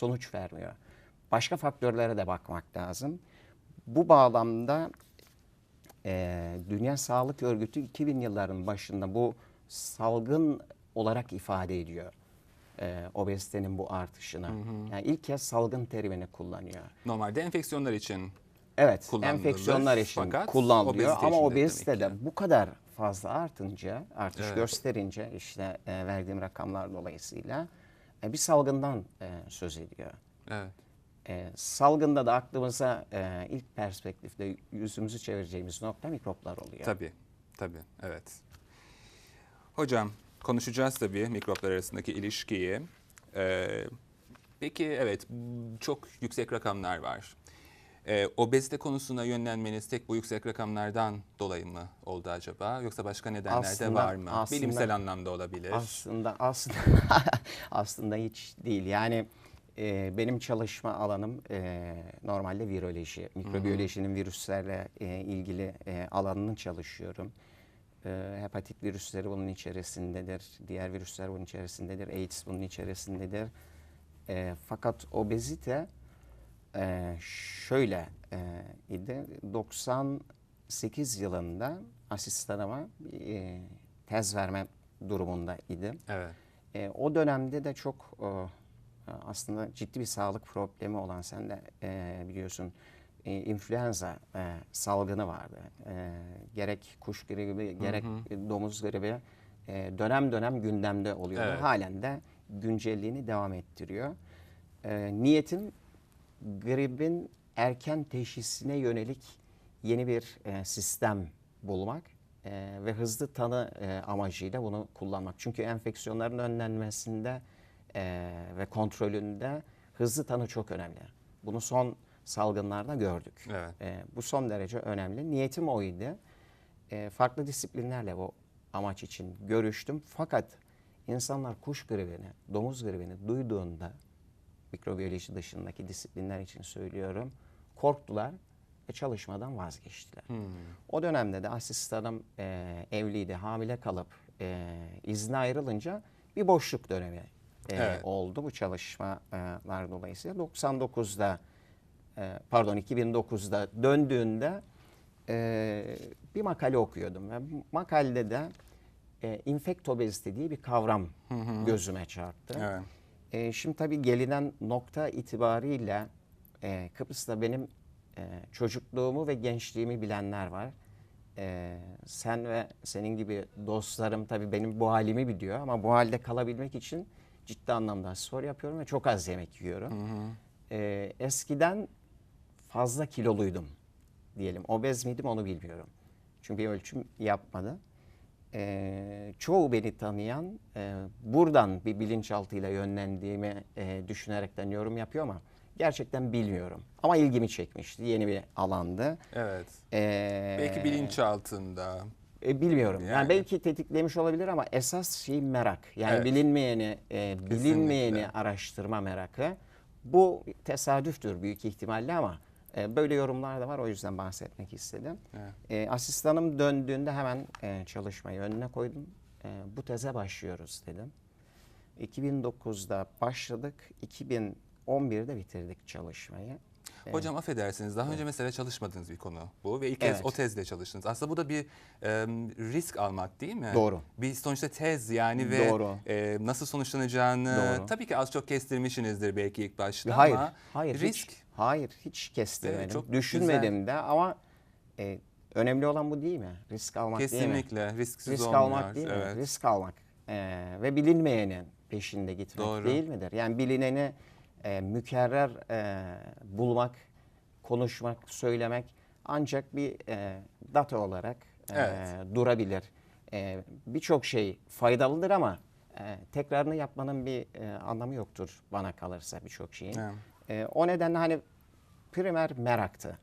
sonuç vermiyor. Başka faktörlere de bakmak lazım. Bu bağlamda e, Dünya Sağlık Örgütü 2000 yılların başında bu salgın olarak ifade ediyor. E, obezitenin bu artışını. Yani ilk kez salgın terimini kullanıyor. Normalde enfeksiyonlar için Evet, enfeksiyonlar için Fakat kullanılıyor ama obezite de bu kadar fazla artınca, artış Evet. gösterince işte e, verdiğim rakamlar dolayısıyla e, bir salgından söz ediyor. Evet. E, salgında da aklımıza e, ilk perspektifte yüzümüzü çevireceğimiz nokta mikroplar oluyor. Tabii, tabii, evet. Hocam, konuşacağız tabii mikroplar arasındaki ilişkiyi. Ee, peki, evet, çok yüksek rakamlar var. Ee, obezite konusuna yönlenmeniz tek bu yüksek rakamlardan dolayı mı oldu acaba? Yoksa başka nedenler de Aslında- var mı? aslında- Bilimsel anlamda olabilir. Aslında aslında aslında hiç değil. Yani e, benim çalışma alanım e, normalde viroloji, mikrobiyolojinin virüslerle e, ilgili e, alanını çalışıyorum. E, hepatit virüsleri bunun içerisindedir, diğer virüsler bunun içerisindedir, AIDS bunun içerisindedir. E, fakat obezite e, şöyle e, idi. 98 yılında asistanıma e, tez verme durumunda idim. Evet. E, o dönemde de çok e, aslında ciddi bir sağlık problemi olan sen de e, biliyorsun e, influenza e, salgını vardı. E, gerek kuş gribi gerek domuz gribi e, dönem dönem gündemde oluyor. Evet. Halen de güncelliğini devam ettiriyor. E, niyetim gribin erken teşhisine yönelik yeni bir e, sistem bulmak e, ve hızlı tanı e, amacıyla bunu kullanmak. Çünkü enfeksiyonların önlenmesinde e, ve kontrolünde hızlı tanı çok önemli. Bunu son salgınlarda gördük. Evet. E, bu son derece önemli. Niyetim oydu. E, farklı disiplinlerle bu amaç için görüştüm. Fakat insanlar kuş gribini, domuz gribini duyduğunda mikrobiyoloji dışındaki disiplinler için söylüyorum. Korktular ve çalışmadan vazgeçtiler. O dönemde de asistanım e, evliydi, hamile kalıp e, izne ayrılınca bir boşluk dönemi e, Evet. oldu bu çalışmalar dolayısıyla. 99'da e, pardon 2009'da döndüğünde e, bir makale okuyordum ve makalede de e, infektobezite diye bir kavram gözüme çarptı. Evet. E, şimdi tabii gelinen nokta itibariyle e, Kıbrıs'ta benim e, çocukluğumu ve gençliğimi bilenler var. E, sen ve senin gibi dostlarım tabii benim bu halimi biliyor ama bu halde kalabilmek için ciddi anlamda spor yapıyorum ve çok az yemek yiyorum. E, eskiden fazla kiloluydum diyelim. Obez miydim onu bilmiyorum. Çünkü bir ölçüm yapmadı. Ee, çoğu beni tanıyan e, buradan bir bilinçaltıyla yönlendiğimi e, düşünerekten yorum yapıyor ama gerçekten bilmiyorum. Ama ilgimi çekmişti. Yeni bir alandı. Evet. Ee, Belki bilinçaltında. e, bilmiyorum. Yani. Yani. belki tetiklemiş olabilir ama esas şey merak. Yani Evet. bilinmeyeni, e, bilinmeyeni araştırma merakı. Bu tesadüftür büyük ihtimalle ama e, böyle yorumlar da var. O yüzden bahsetmek istedim. Evet. E, asistanım döndüğünde hemen e, çalışmayı önüne koydum. E, bu teze başlıyoruz dedim. 2009'da başladık. 2011'de bitirdik çalışmayı. Hocam affedersiniz daha önce mesela çalışmadığınız bir konu bu ve ilk kez Evet. o tezle çalıştınız. Aslında bu da bir e, risk almak değil mi? Doğru. Bir sonuçta tez yani ve Doğru. e, nasıl sonuçlanacağını Doğru. tabii ki az çok kestirmişsinizdir belki ilk başta Hayır, ama hayır, risk hiç, hayır, hiç kestirmedim. Evet, çok Düşünmedim de ama e, önemli olan bu değil mi? Risk almak değil mi? kesinlikle risksiz Risk olmuyor. almak değil mi? evet. Risk almak e, ve bilinmeyenin peşinde gitmek Doğru. değil midir? Yani bilineni e, mükerrer e, bulmak, konuşmak, söylemek ancak bir e, data olarak e, Evet. durabilir. E, Birçok şey faydalıdır ama e, tekrarını yapmanın bir e, anlamı yoktur bana kalırsa birçok şeyin. Evet. E, o nedenle hani primer meraktı.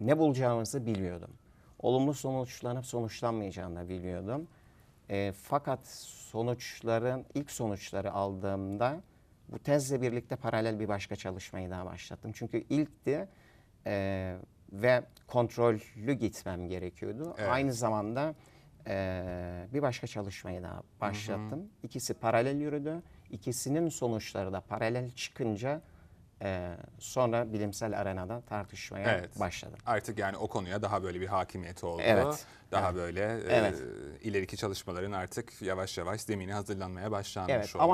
Ne bulacağımızı biliyordum. Olumlu sonuçlanıp sonuçlanmayacağını biliyordum. E, fakat sonuçların ilk sonuçları aldığımda bu tezle birlikte paralel bir başka çalışmayı daha başlattım. Çünkü ilkti e, ve kontrollü gitmem gerekiyordu. Evet. Aynı zamanda e, bir başka çalışmayı daha başlattım. İkisi paralel yürüdü. İkisinin sonuçları da paralel çıkınca e, sonra bilimsel arenada tartışmaya Evet. başladım. Artık yani o konuya daha böyle bir hakimiyet oldu. Evet. Daha Evet. böyle e, Evet. ileriki çalışmaların artık yavaş yavaş zemini hazırlanmaya başlanmış Evet oldu. ama